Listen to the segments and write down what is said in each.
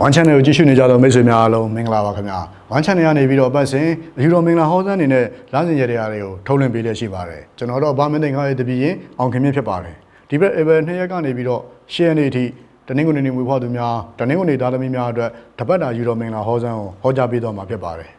One Channel ကိုကြည့်ရှုနေကြသောမိတ်ဆွေများအားလုံးမင်္ဂလာပါခင်ဗျာ One Channel ကနေပြီးတော့အပတ်စဉ်ယူတော်မင်္ဂလာဟောစန်းအနေနဲ့လမ်းစဉ်ရတရားတွေကိုထုတ်လွှင့်ပေးလျက်ရှိပါတယ်ကျွန်တော်တော့ဘာမင်းသိငါရဲ့တပည့်ရင်အောင်ခင်မြင့်ဖြစ်ပါတယ်ဒီဘက် Ever နှစ်ရက်ကနေပြီးတော့ရှယ်နေအထိတနင်္ဂနွေနေ့မွေးဖွားသူများတနင်္ဂနွေသားသမီးများအတွက်တပတ်တာယူတော်မင်္ဂလာဟောစန်းကိုဟောကြားပေးတော့မှာဖြစ်ပါတယ်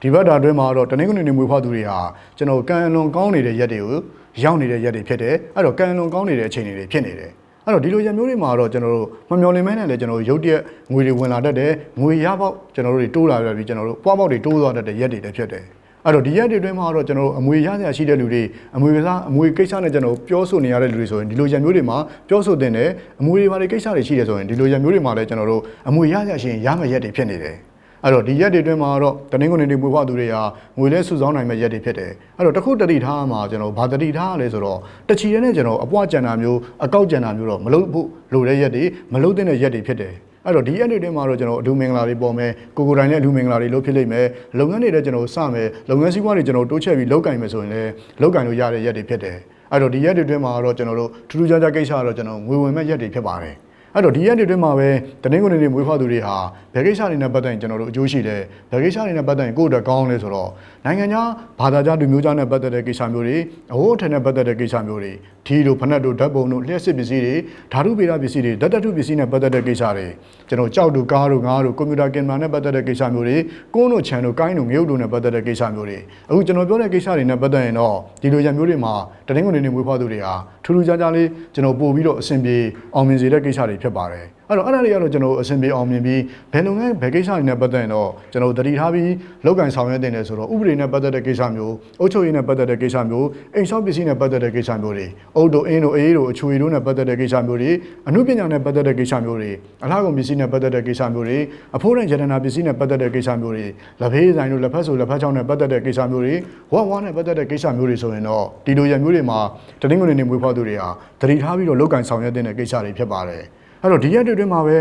ဒီဘက်တာအတွင်းမှာတော့တနင်္ဂနွေနေ့မွေးဖွားသူတွေဟာကျွန်တော်ကံအလွန်ကောင်းနေတဲ့ရက်တွေကိုရောက်နေတဲ့ရက်တွေဖြစ်တယ်အဲ့တော့ကံအလွန်ကောင်းနေတဲ့အချိန်တွေဖြစ်နေတယ် အဲ့တော့ဒီလိုရံမျိုးတွေမှာတော့ကျွန်တော်တို့မမျော်လင့်မဲနဲ့လည်းကျွန်တော်တို့ရုတ်တရက်ငွေတွေဝင်လာတတ်တယ်ငွေရပေါက်ကျွန်တော်တို့တွေတိုးလာပြီးကျွန်တော်တို့ပွားပေါက်တွေတိုးသွားတတ်တဲ့ရက်တွေလည်းဖြစ်တယ်အဲ့တော့ဒီရက်တွေအတွင်းမှာတော့ကျွန်တော်တို့အမွေရစရာရှိတဲ့လူတွေအမွေကစားအမွေကိစ္စနဲ့ကျွန်တော်တို့ပြောဆိုနေရတဲ့လူတွေဆိုရင်ဒီလိုရံမျိုးတွေမှာပြောဆိုတင်တယ်အမွေတွေဘာတွေကိစ္စတွေရှိတယ်ဆိုရင်ဒီလိုရံမျိုးတွေမှာလည်းကျွန်တော်တို့အမွေရစရာရှိရင်ရမယ့်ရက်တွေဖြစ်နေတယ် အဲ့တော့ဒီရက်တွေအတွင်းမှာတော့တနင်္ဂနွေနေ့မွေးဖွားသူတွေဟာငွေလဲစုဆောင်းနိုင်မဲ့ရက်တွေဖြစ်တယ်အဲ့တော့တစ်ခုတတိထားမှာကျွန်တော်ဘာတတိထားလဲဆိုတော့တချီရဲနဲ့ကျွန်တော်အပွားကြံတာမျိုးအကောက်ကြံတာမျိုးတော့မလုပ်ဖို့လိုတဲ့ရက်တွေမလုပ်တဲ့ရက်တွေဖြစ်တယ်အဲ့တော့ဒီရက်တွေအတွင်းမှာတော့ကျွန်တော်အလူမင်္ဂလာတွေပေါ်မယ်ကိုကိုတိုင်းနဲ့အလူမင်္ဂလာတွေလုပ်ဖြစ်လိမ့်မယ်လုပ်ငန်းတွေလည်းကျွန်တော်စမယ်လုပ်ငန်းစည်းဝါးတွေကျွန်တော်တိုးချက်ပြီးလုပ်ကင်မယ်ဆိုရင်လည်းလုပ်ကင်လို့ရတဲ့ရက်တွေဖြစ်တယ်အဲ့တော့ဒီရက်တွေအတွင်းမှာတော့ကျွန်တော်တို့ထူးထူးခြားခြားကိစ္စကတော့ကျွန်တော်ငွေဝင်မဲ့ရက်တွေဖြစ်ပါတယ် အဲ့တော့ဒီရက်တွေအတွင်းမှာပဲတနင်္ဂနွေနေ့မွေးဖွားသူတွေဟာဘယ်ကိစ္စတွေနဲ့ပတ်သက်ရင်ကျွန်တော်တို့အကျိုးရှိတယ်ဘယ်ကိစ္စတွေနဲ့ပတ်သက်ရင်ကိုယ့်အတွက်ကောင်းလဲဆိုတော့နိုင်ငံခြားဘာသာခြားလူမျိုးခြားနဲ့ပတ်သက်တဲ့ကိစ္စမျိုးတွေအဟိုးအထက်နဲ့ပတ်သက်တဲ့ကိစ္စမျိုးတွေဒီလိုဖက်နှက်တို့ဓာတ်ပုံတို့လျှက်စစ်ပစ္စည်းတွေဓာတုဗေဒပစ္စည်းတွေဓာတ်တတုပစ္စည်းနဲ့ပတ်သက်တဲ့ကိစ္စတွေကျွန်တော်ကြောက်တို့ကားတို့ငါးတို့ကွန်ပျူတာကင်မရာနဲ့ပတ်သက်တဲ့ကိစ္စမျိုးတွေကုန်းတို့ခြံတို့ကိုင်းတို့ငရုတ်တို့နဲ့ပတ်သက်တဲ့ကိစ္စမျိုးတွေအခုကျွန်တော်ပြောတဲ့ကိစ္စတွေနဲ့ပတ်သက်ရင်တော့ဒီလိုရံမျိုးတွေမှာတနင်္ဂနွေနေ့မွေးဖွားသူတွေဟာထူးထူးခြားခြားလေးကျွန်တော်ပို့ပြီးတော့အဆင်ပြေအောင်မြင်စေတဲ့ကိစ္စတွေဖြစ်ပါတယ်အဲ့တော့အဲ့ဒါတွေကတော့ကျွန်တော်အဆင်ပြေအောင်မြင်ပြီးဘယ်လုပ်ငန်းဘယ်ကိစ္စတွေနဲ့ပတ်သက်ရင်တော့ကျွန်တော်တတိထားပြီးလောက်ကင်ဆောင်ရွက်တင်တယ်ဆိုတော့ဥပဒေနဲ့ပတ်သက်တဲ့ကိစ္စမျိုးအုပ်ချုပ်ရေးနဲ့ပတ်သက်တဲ့ကိစ္စမျိုးအိမ်ဆောက်ပစ္စည်းနဲ့ပတ်သက်တဲ့ကိစ္စမျိုးတွေအုပ်တို့အင်းတို့အေးတို့အချွေတို့နဲ့ပတ်သက်တဲ့ကိစ္စမျိုးတွေအမှုပညာနဲ့ပတ်သက်တဲ့ကိစ္စမျိုးတွေအလားကုန်ပစ္စည်းနဲ့ပတ်သက်တဲ့ကိစ္စမျိုးတွေအဖို့နဲ့ရတနာပစ္စည်းနဲ့ပတ်သက်တဲ့ကိစ္စမျိုးတွေလက်ဖေးဆိုင်တို့လက်ဖက်ဆိုလက်ဖက်ချောင်းနဲ့ပတ်သက်တဲ့ကိစ္စမျိုးတွေဝက်ဝါးနဲ့ပတ်သက်တဲ့ကိစ္စမျိုးတွေဆိုရင်တော့ဒီလိုရမျိုးတွေမှာတနင်္ဂနွေနေ့မွေးဖွားသူတွေဟာတတိထားပြီးတော့လောက်ကင်ဆောင်ရွက်တင်တဲ့ကိစ္စတွေဖြစ်ပါတယ် အဲ့တော့ဒီရက်တွေအတွင်းမှာပဲ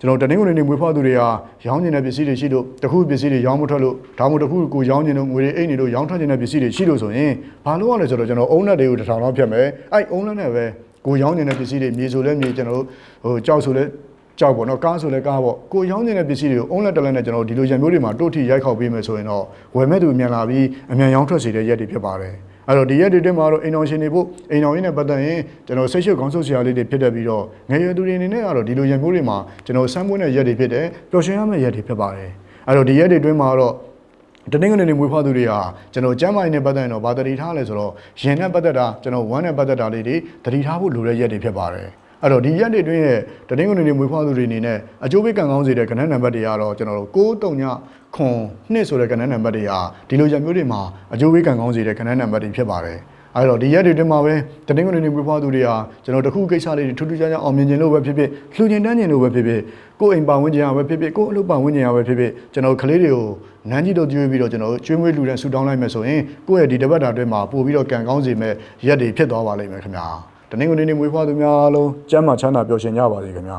ကျွန်တော်တနင်္ဂနွေနေ့မွေးဖွားသူတွေကရောင်းကျင်တဲ့ပစ္စည်းတွေရှိလို့တခုပစ္စည်းတွေရောင်းမထွက်လို့ဒါမှမဟုတ်တခုကိုရောင်းကျင်လို့ငွေတွေအိတ်နေလို့ရောင်းထွက်ကျင်တဲ့ပစ္စည်းတွေရှိလို့ဆိုရင်ဘာလို့ရလဲဆိုတော့ကျွန်တော်အုံးလက်တွေကိုတစ်ထောင်လောက်ဖြတ်မယ်အဲ့အုံးလက်နဲ့ပဲကိုရောင်းကျင်တဲ့ပစ္စည်းတွေမြေဆိုလဲမြေကျွန်တော်ဟိုကြောက်ဆိုလဲကြောက်ပေါ့နော်ကားဆိုလဲကားပေါ့ကိုရောင်းကျင်တဲ့ပစ္စည်းတွေကိုအုံးလက်တက်လက်နဲ့ကျွန်တော်ဒီလိုရံမျိုးတွေမှာတို့ထိရိုက်ခေါက်ပေးမယ်ဆိုရင်တော့ဝယ်မဲ့သူမြန်လာပြီးအမြန်ရောင်းထွက်စေတဲ့ရက်တွေဖြစ်ပါတယ် အဲ့တော့ဒီရက်တွေတက်မှာတော့အိမ်အောင်ရှင်တွေဖို့အိမ်အောင်ရင်းနဲ့ပတ်သက်ရင်ကျွန်တော်ဆိတ်ရှုပ်ခေါင်းဆုပ်ဆရာလေးတွေဖြစ်တဲ့ပြီးတော့ငယ်ရွယ်သူတွေအနေနဲ့ကတော့ဒီလိုရံမျိုးတွေမှာကျွန်တော်ဆမ်းမွေးတဲ့ရက်တွေဖြစ်တယ်ပျော်ရွှင်ရမယ့်ရက်တွေဖြစ်ပါတယ်အဲ့တော့ဒီရက်တွေအတွင်းမှာတော့တနင်္ဂနွေနေ့မွေးဖွားသူတွေဟာကျွန်တော်ကျမ်းမာရေးနဲ့ပတ်သက်ရင်တော့ဗာတတိထားလဲဆိုတော့ရင်နဲ့ပတ်သက်တာကျွန်တော်ဝမ်းနဲ့ပတ်သက်တာလေးတွေတတိထားဖို့လိုတဲ့ရက်တွေဖြစ်ပါတယ် အဲ့တော့ဒီရက်တွေအတွင်းရဲ့တနင်္ဂနွေနေ့မွေးဖွားသူတွေအနေနဲ့အကျိုးပေးကံကောင်းစေတဲ့ကဏ္ဍနံပါတ်တွေကတော့ကျွန်တော်တို့6 3ညခွန်နှစ်ဆိုတဲ့ကဏ္ဍနံပါတ်တွေဟာဒီလိုရက်မျိုးတွေမှာအကျိုးပေးကံကောင်းစေတဲ့ကဏ္ဍနံပါတ်တွေဖြစ်ပါတယ်အဲ့တော့ဒီရက်တွေအတွင်းမှာပဲတနင်္ဂနွေနေ့မွေးဖွားသူတွေဟာကျွန်တော်တခုကိစ္စလေးတွေထူးထူးခြားခြားအောင်မြင်ခြင်းလို့ပဲဖြစ်ဖြစ်လှူခြင်းတန်းခြင်းလို့ပဲဖြစ်ဖြစ်ကိုယ်အိမ်ပါဝင်ခြင်းရပဲဖြစ်ဖြစ်ကိုယ်အလုပ်ပါဝင်ခြင်းရပဲဖြစ်ဖြစ်ကျွန်တော်ကလေးတွေကိုနန်းကြီးတို့ကျွေးပြီးတော့ကျွန်တော်ကျွေးမွေးလှူတဲ့ဆူတောင်းလိုက်မယ်ဆိုရင်ကိုယ့်ရဲ့ဒီတပတ်တာအတွင်းမှာပို့ပြီးတော့ကံကောင်းစေမဲ့ရက်တွေဖြစ်သွားပါလိမ့်မယ်ခင်ဗျာ တနင်္ဂနွေနေ့မွေးဖွားသူများအားလုံးကျမ်းမာချမ်းသာပျော်ရွှင်ကြပါစေခင်ဗျာ